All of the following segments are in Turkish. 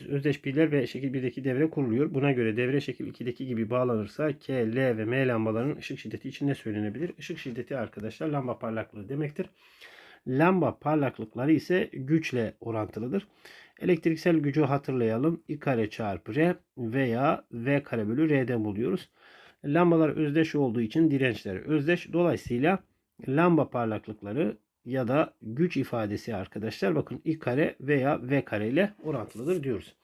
özdeş piller ve şekil 1'deki devre kuruluyor. Buna göre devre şekil 2'deki gibi bağlanırsa K, L ve M lambaların ışık şiddeti için ne söylenebilir? Işık şiddeti arkadaşlar lamba parlaklığı demektir. Lamba parlaklıkları ise güçle orantılıdır. Elektriksel gücü hatırlayalım. I kare çarpı R veya V kare bölü R'den buluyoruz. Lambalar özdeş olduğu için dirençleri özdeş. Dolayısıyla lamba parlaklıkları ya da güç ifadesi arkadaşlar bakın i kare veya v kare ile orantılıdır diyoruz.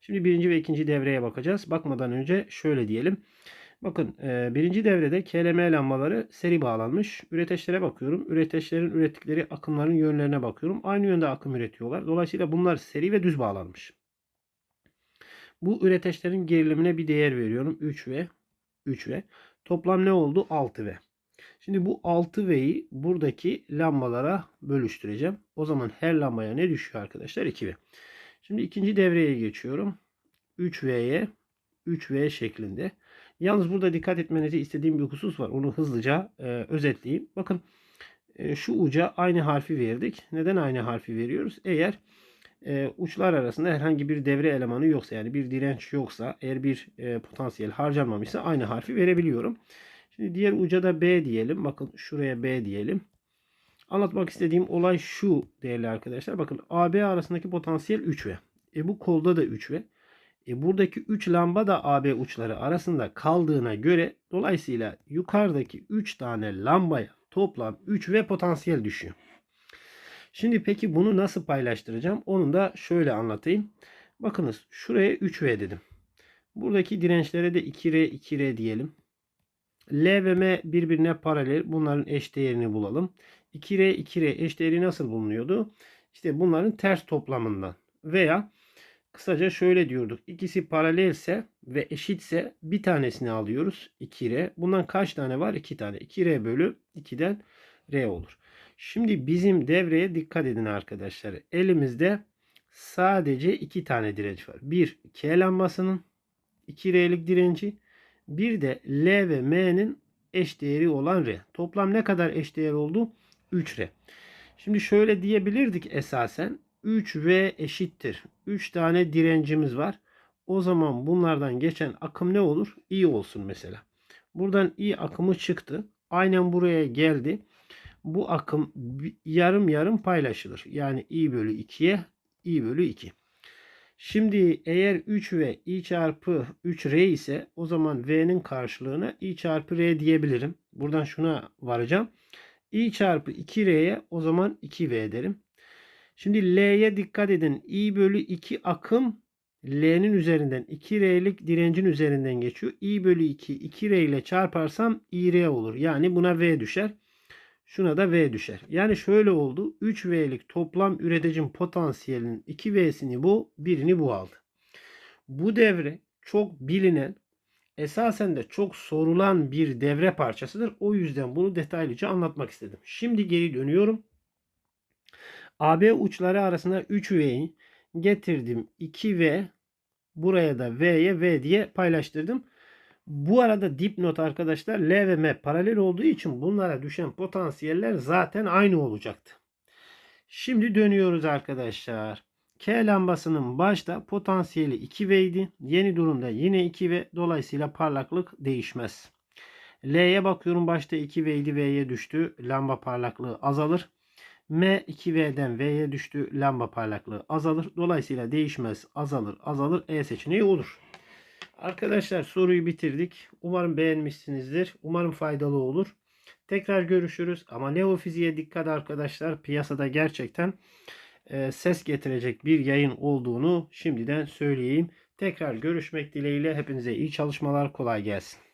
Şimdi birinci ve ikinci devreye bakacağız. Bakmadan önce şöyle diyelim. Bakın e, birinci devrede KLM lambaları seri bağlanmış. Üreteçlere bakıyorum. Üreteçlerin ürettikleri akımların yönlerine bakıyorum. Aynı yönde akım üretiyorlar. Dolayısıyla bunlar seri ve düz bağlanmış. Bu üreteçlerin gerilimine bir değer veriyorum. 3 ve 3 ve. Toplam ne oldu? 6 ve. Şimdi bu 6V'yi buradaki lambalara bölüştüreceğim. O zaman her lambaya ne düşüyor arkadaşlar? 2V. Şimdi ikinci devreye geçiyorum. 3V'ye 3V şeklinde. Yalnız burada dikkat etmenizi istediğim bir husus var. Onu hızlıca e, özetleyeyim. Bakın e, şu uca aynı harfi verdik. Neden aynı harfi veriyoruz? Eğer e, uçlar arasında herhangi bir devre elemanı yoksa yani bir direnç yoksa eğer bir e, potansiyel harcanmamışsa aynı harfi verebiliyorum. Şimdi diğer uca da B diyelim. Bakın şuraya B diyelim. Anlatmak istediğim olay şu değerli arkadaşlar. Bakın AB arasındaki potansiyel 3V. E bu kolda da 3V. E buradaki 3 lamba da AB uçları arasında kaldığına göre dolayısıyla yukarıdaki 3 tane lambaya toplam 3V potansiyel düşüyor. Şimdi peki bunu nasıl paylaştıracağım? Onu da şöyle anlatayım. Bakınız şuraya 3V dedim. Buradaki dirençlere de 2R 2R diyelim. L ve M birbirine paralel. Bunların eş değerini bulalım. 2R 2R eş değeri nasıl bulunuyordu? İşte bunların ters toplamından. Veya kısaca şöyle diyorduk. İkisi paralelse ve eşitse bir tanesini alıyoruz. 2R. Bundan kaç tane var? 2 tane. 2R bölü 2'den R olur. Şimdi bizim devreye dikkat edin arkadaşlar. Elimizde sadece iki tane direnç var. Bir K lambasının 2R'lik direnci. Bir de L ve M'nin eş değeri olan R. Toplam ne kadar eş değer oldu? 3R. Şimdi şöyle diyebilirdik esasen. 3V eşittir. 3 tane direncimiz var. O zaman bunlardan geçen akım ne olur? I olsun mesela. Buradan I akımı çıktı. Aynen buraya geldi. Bu akım yarım yarım paylaşılır. Yani I bölü 2'ye I bölü 2. Şimdi eğer 3 ve i çarpı 3r ise o zaman v'nin karşılığına i çarpı r diyebilirim. Buradan şuna varacağım. i çarpı 2r'ye o zaman 2v derim. Şimdi l'ye dikkat edin. i bölü 2 akım l'nin üzerinden 2r'lik direncin üzerinden geçiyor. i bölü 2 2r ile çarparsam ir olur. Yani buna v düşer. Şuna da V düşer. Yani şöyle oldu. 3V'lik toplam üreticim potansiyelinin 2V'sini bu, birini bu aldı. Bu devre çok bilinen, esasen de çok sorulan bir devre parçasıdır. O yüzden bunu detaylıca anlatmak istedim. Şimdi geri dönüyorum. AB uçları arasında 3V'yi getirdim. 2V buraya da V'ye V diye paylaştırdım. Bu arada dipnot arkadaşlar L ve M paralel olduğu için bunlara düşen potansiyeller zaten aynı olacaktı. Şimdi dönüyoruz arkadaşlar. K lambasının başta potansiyeli 2V idi. Yeni durumda yine 2V. Dolayısıyla parlaklık değişmez. L'ye bakıyorum başta 2V idi V'ye düştü. Lamba parlaklığı azalır. M 2V'den V'ye düştü. Lamba parlaklığı azalır. Dolayısıyla değişmez, azalır, azalır. E seçeneği olur. Arkadaşlar soruyu bitirdik. Umarım beğenmişsinizdir. Umarım faydalı olur. Tekrar görüşürüz. Ama neofiziğe dikkat arkadaşlar. Piyasada gerçekten e, ses getirecek bir yayın olduğunu şimdiden söyleyeyim. Tekrar görüşmek dileğiyle hepinize iyi çalışmalar kolay gelsin.